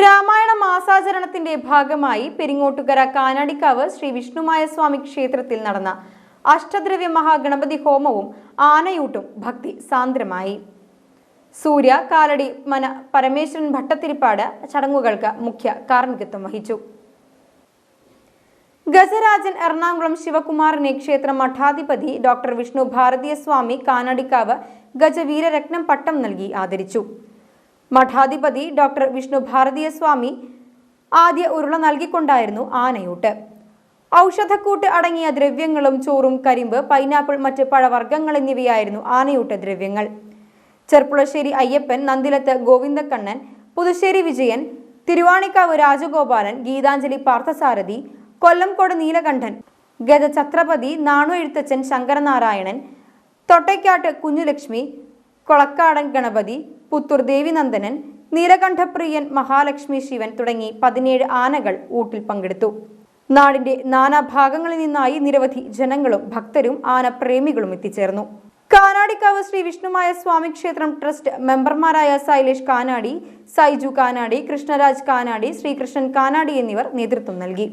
രാമായണ മാസാചരണത്തിന്റെ ഭാഗമായി പെരിങ്ങോട്ടുകര കാനാടിക്കാവ് ശ്രീ വിഷ്ണുമായ സ്വാമി ക്ഷേത്രത്തിൽ നടന്ന അഷ്ടദ്രവ്യ മഹാഗണപതി ഹോമവും ആനയൂട്ടും ഭക്തി സാന്ദ്രമായി. സൂര്യ കാലടി മന പരമേശ്വരൻ ഭട്ടത്തിരിപ്പാട് ചടങ്ങുകൾക്ക് മുഖ്യ കാർമ്മികത്വം വഹിച്ചു. ഗജരാജൻ എറണാകുളം ശിവകുമാറിനെ ക്ഷേത്ര മഠാധിപതി ഡോക്ടർ വിഷ്ണു ഭാരതീയ സ്വാമി കാനാടിക്കാവ് ഗജവീരരത്നം പട്ടം നൽകി ആദരിച്ചു. മഠാധിപതി ഡോക്ടർ വിഷ്ണു ഭാരതീയ സ്വാമി ആദ്യ ഉരുള നൽകിക്കൊണ്ടായിരുന്നു ആനയൂട്ട്. ഔഷധക്കൂട്ട് അടങ്ങിയ ദ്രവ്യങ്ങളും ചോറും കരിമ്പ് പൈനാപ്പിൾ മറ്റ് പഴവർഗങ്ങൾ എന്നിവയായിരുന്നു ആനയൂട്ട ദ്രവ്യങ്ങൾ. ചെർപ്പുളശ്ശേരി അയ്യപ്പൻ നന്ദിലത്ത് ഗോവിന്ദക്കണ്ണൻ പുതുശ്ശേരി വിജയൻ തിരുവാണിക്കാവ് രാജഗോപാലൻ ഗീതാഞ്ജലി പാർത്ഥസാരഥി കൊല്ലംകോട് നീലകണ്ഠൻ ഗത ഛത്രപതി നാണു എഴുത്തച്ഛൻ ശങ്കരനാരായണൻ തൊട്ടയ്ക്കാട്ട് കുഞ്ഞുലക്ഷ്മി കൊളക്കാടൻ ഗണപതി പുത്തൂർ ദേവിനന്ദനൻ നീലകണ്ഠപ്രിയൻ മഹാലക്ഷ്മി ശിവൻ തുടങ്ങി പതിനേഴ് ആനകൾ ഊട്ടിൽ പങ്കെടുത്തു. നാടിന്റെ നാനാഭാഗങ്ങളിൽ നിന്നായി നിരവധി ജനങ്ങളും ഭക്തരും ആനപ്രേമികളും എത്തിച്ചേർന്നു. കാനാടിക്കാവ് ശ്രീ വിഷ്ണുമായ സ്വാമി ക്ഷേത്രം ട്രസ്റ്റ് മെമ്പർമാരായ സൈലേഷ് കാനാടി സൈജു കാനാടി കൃഷ്ണരാജ് കാനാടി ശ്രീകൃഷ്ണൻ കാനാടി എന്നിവർ നേതൃത്വം നൽകി.